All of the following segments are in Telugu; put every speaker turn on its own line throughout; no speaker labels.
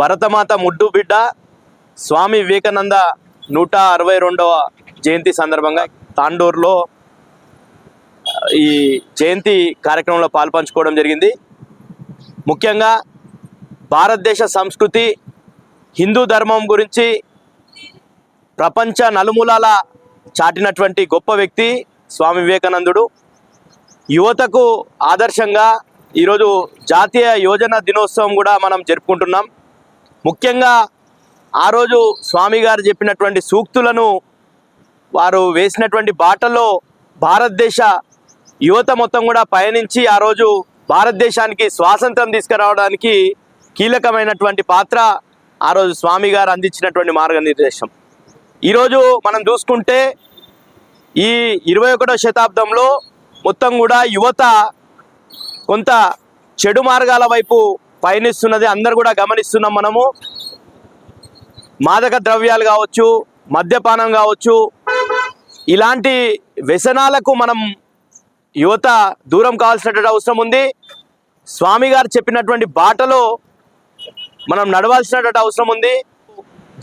భరతమాత ముడ్డు బిడ్డ స్వామి వివేకానంద నూట అరవై రెండవ జయంతి సందర్భంగా తాండూరులో ఈ జయంతి కార్యక్రమంలో పాల్పంచుకోవడం జరిగింది. ముఖ్యంగా భారతదేశ సంస్కృతి హిందూ ధర్మం గురించి ప్రపంచ నలుమూలాల చాటినటువంటి గొప్ప వ్యక్తి స్వామి వివేకానందుడు. యువతకు ఆదర్శంగా ఈరోజు జాతీయ యోజన దినోత్సవం కూడా మనం జరుపుకుంటున్నాం. ముఖ్యంగా ఆ రోజు స్వామి గారు చెప్పినటువంటి సూక్తులను వారు వేసినటువంటి బాటలో భారతదేశ యువత మొత్తం కూడా పయనించి ఆ రోజు భారతదేశానికి స్వాతంత్రం తీసుకురావడానికి కీలకమైనటువంటి పాత్ర ఆ రోజు స్వామి గారు అందించినటువంటి మార్గనిర్దేశం. ఈరోజు మనం చూసుకుంటే ఈ ఇరవై ఒకటో శతాబ్దంలో మొత్తం కూడా యువత కొంత చెడు మార్గాల వైపు పయనిస్తున్నది అందరు కూడా గమనిస్తున్నాం మనము. మాదక ద్రవ్యాలు కావచ్చు మద్యపానం కావచ్చు ఇలాంటి వ్యసనాలకు మనం యువత దూరం కావాల్సినటువంటి అవసరం ఉంది. స్వామి గారు చెప్పినటువంటి బాటలో మనం నడవాల్సినటువంటి అవసరం ఉంది.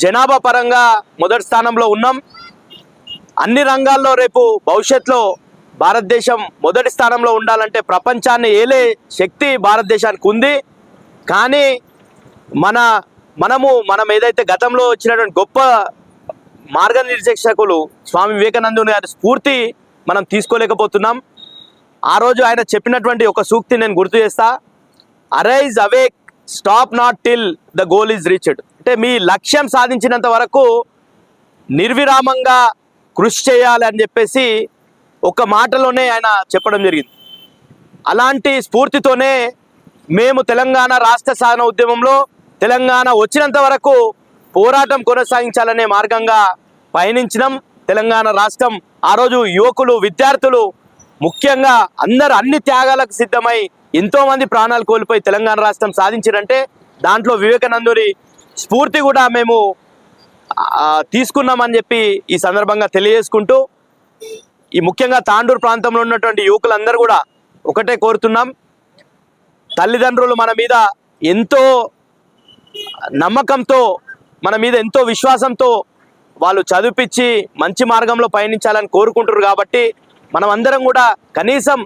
జనాభా పరంగా మొదటి స్థానంలో ఉన్నాం. అన్ని రంగాల్లో రేపు భవిష్యత్తులో భారతదేశం మొదటి స్థానంలో ఉండాలంటే ప్రపంచాన్ని ఏలే శక్తి భారతదేశానికి ఉంది. కానీ మన మనము మనం ఏదైతే గతంలో వచ్చినటువంటి గొప్ప మార్గనిర్దేశకులు స్వామి వివేకానందుని గారి స్ఫూర్తి మనం తీసుకోలేకపోతున్నాం. ఆ రోజు ఆయన చెప్పినటువంటి ఒక సూక్తి నేను గుర్తు చేస్తా. Arise awake stop not till the goal is reached అంటే మీ లక్ష్యం సాధించినంత వరకు నిర్విరామంగా కృషి చేయాలి అని చెప్పేసి ఒక మాటలోనే ఆయన చెప్పడం జరిగింది. అలాంటి స్ఫూర్తితోనే మేము తెలంగాణ రాష్ట్ర సాధన ఉద్యమంలో తెలంగాణ వచ్చినంత వరకు పోరాటం కొనసాగించాలనే మార్గంగా పయనించినాం. తెలంగాణ రాష్ట్రం ఆ రోజు యువకులు విద్యార్థులు ముఖ్యంగా అందరు అన్ని త్యాగాలకు సిద్ధమై ఎంతోమంది ప్రాణాలు కోల్పోయి తెలంగాణ రాష్ట్రం సాధించారంటే దాంట్లో వివేకానందుని స్ఫూర్తి కూడా మేము తీసుకున్నామని చెప్పి ఈ సందర్భంగా తెలియజేసుకుంటూ ఈ ముఖ్యంగా తాండూరు ప్రాంతంలో ఉన్నటువంటి యువకులందరూ కూడా ఒకటే కోరుతున్నాం. తల్లిదండ్రులు మన మీద ఎంతో నమ్మకంతో మన మీద ఎంతో విశ్వాసంతో వాళ్ళు చదివిపించి మంచి మార్గంలో పయనించాలని కోరుకుంటారు కాబట్టి మనం అందరం కూడా కనీసం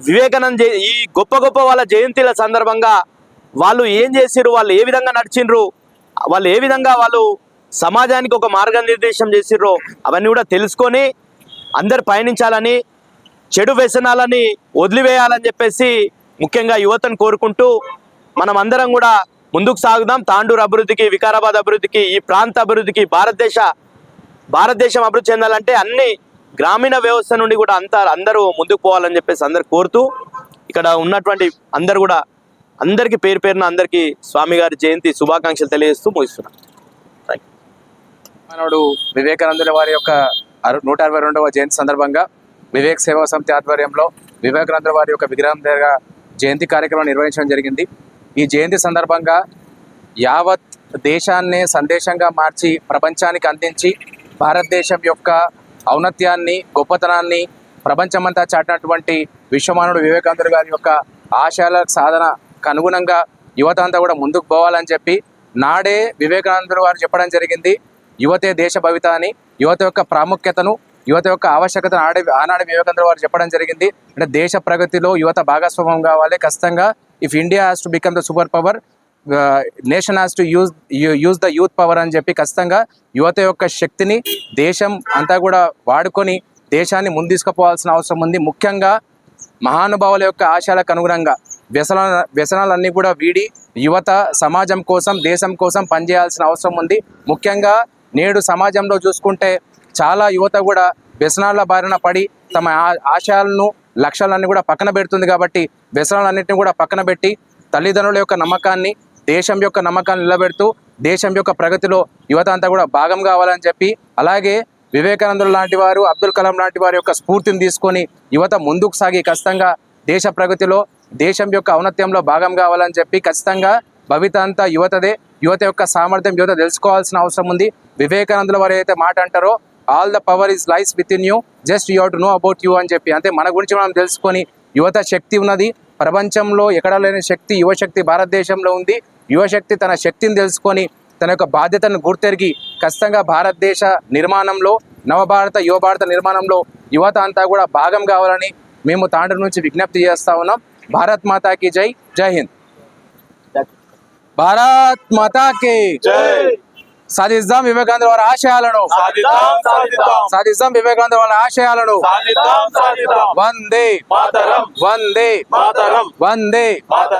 వివేకానంద ఈ గొప్ప గొప్ప వాళ్ళ జయంతిల సందర్భంగా వాళ్ళు ఏం చేసిర్రు వాళ్ళు ఏ విధంగా నడిచిండ్రు వాళ్ళు ఏ విధంగా వాళ్ళు సమాజానికి ఒక మార్గనిర్దేశం చేసిర్రో అవన్నీ కూడా తెలుసుకొని అందరు పయనించాలని చెడు వ్యసనాలని వదిలివేయాలని చెప్పేసి ముఖ్యంగా యువతను కోరుకుంటూ మనం అందరం కూడా ముందుకు సాగుదాం. తాండూరు అభివృద్ధికి వికారాబాద్ అభివృద్ధికి ఈ ప్రాంత అభివృద్ధికి భారతదేశ భారతదేశం అభివృద్ధి చెందాలంటే అన్ని గ్రామీణ వ్యవస్థ నుండి కూడా అంతా అందరూ ముందుకు పోవాలని చెప్పేసి అందరు కోరుతూ ఇక్కడ ఉన్నటువంటి అందరు కూడా అందరికీ పేరు పేరున అందరికీ స్వామి గారి జయంతి శుభాకాంక్షలు తెలియజేస్తూ ముగిస్తున్నాను
మనోడు వివేకానందుల వారి యొక్క నూట అరవై రెండవ జయంతి సందర్భంగా వివేక్ సేవా సమితి ఆధ్వర్యంలో వివేకానందుల వారి యొక్క విగ్రహం దగ్గర జయంతి కార్యక్రమం నిర్వహించడం జరిగింది. ఈ జయంతి సందర్భంగా యావత్ దేశాన్నే సందేశంగా మార్చి ప్రపంచానికి అందించి భారతదేశం యొక్క ఔన్నత్యాన్ని గొప్పతనాన్ని ప్రపంచమంతా చాటినటువంటి విశ్వమానుడు వివేకానందుడు గారి యొక్క ఆశయాల సాధనకు అనుగుణంగా యువత అంతా కూడా ముందుకు పోవాలని చెప్పి నాడే వివేకానందుడు వారు చెప్పడం జరిగింది. యువతే దేశ భవిత అని యువత యొక్క ప్రాముఖ్యతను యువత యొక్క ఆవశ్యకతను ఆడే ఆనాడు వివేకానందుడు వారు చెప్పడం జరిగింది. అంటే దేశ ప్రగతిలో యువత భాగస్వామ్యం కావాలి. ఖచ్చితంగా if India has to become the super power nation has to use use the youth power అని చెప్పి ఖచ్చితంగా యువత యొక్క శక్తిని దేశం అంతా కూడా వాడుకొని దేశాన్ని ముందుసుకుపోవాల్సిన అవసరం ఉంది. ముఖ్యంగా మహానుభావుల యొక్క ఆశయాలకు అనుగుణంగా వ్యసన వ్యసనాలన్నీ కూడా వీడి యువత సమాజం కోసం దేశం కోసం పనిచేయాల్సిన అవసరం ఉంది. ముఖ్యంగా నేడు సమాజంలో చూసుకుంటే చాలా యువత కూడా వ్యసనాల బారిన పడి తమ ఆ- ఆశయాలను లక్ష్యాలన్నీ కూడా పక్కన పెడుతుంది కాబట్టి వ్యసనాలన్నింటినీ కూడా పక్కన పెట్టి తల్లిదండ్రుల యొక్క నమ్మకాన్ని దేశం యొక్క నమ్మకాన్ని నిలబెడుతూ దేశం యొక్క ప్రగతిలో యువత అంతా కూడా భాగం కావాలని చెప్పి అలాగే వివేకానందులు లాంటి వారు అబ్దుల్ కలాం లాంటి వారి యొక్క స్ఫూర్తిని తీసుకొని యువత ముందుకు సాగి ఖచ్చితంగా దేశ ప్రగతిలో దేశం యొక్క ఔన్నత్యంలో భాగం కావాలని చెప్పి ఖచ్చితంగా భవిత అంతా యువతదే. యువత యొక్క సామర్థ్యం యువత తెలుసుకోవాల్సిన అవసరం ఉంది. వివేకానందుల వారు ఏదైతే మాట అంటారో all the power is lies with in you just you to know about you అని చెప్పి. అంటే మన గురించి మనం తెలుసుకొని యువత శక్తి ఉన్నది. ప్రపంచంలో ఎక్కడ లేని శక్తి యువశక్తి భారతదేశంలో ఉంది. యువశక్తి తన శక్తిని తెలుసుకొని తన యొక్క బాధ్యతను గుర్తెరిగి ఖచ్చితంగా భారతదేశ నిర్మాణంలో నవభారత యువ భారత నిర్మాణంలో యువత అంతా కూడా భాగం కావాలని మేము తాండ్రి నుంచి విజ్ఞప్తి చేస్తా ఉన్నాం. భారత్ మాతాకి జై. జై హింద్. భారత్ మాతాకి సాధిద్దాం వివేకానంద వారి ఆశయాలను.
సాధిద్దాం
వివేకానంద వారి ఆశయాలను. వందే. వందే. వందే.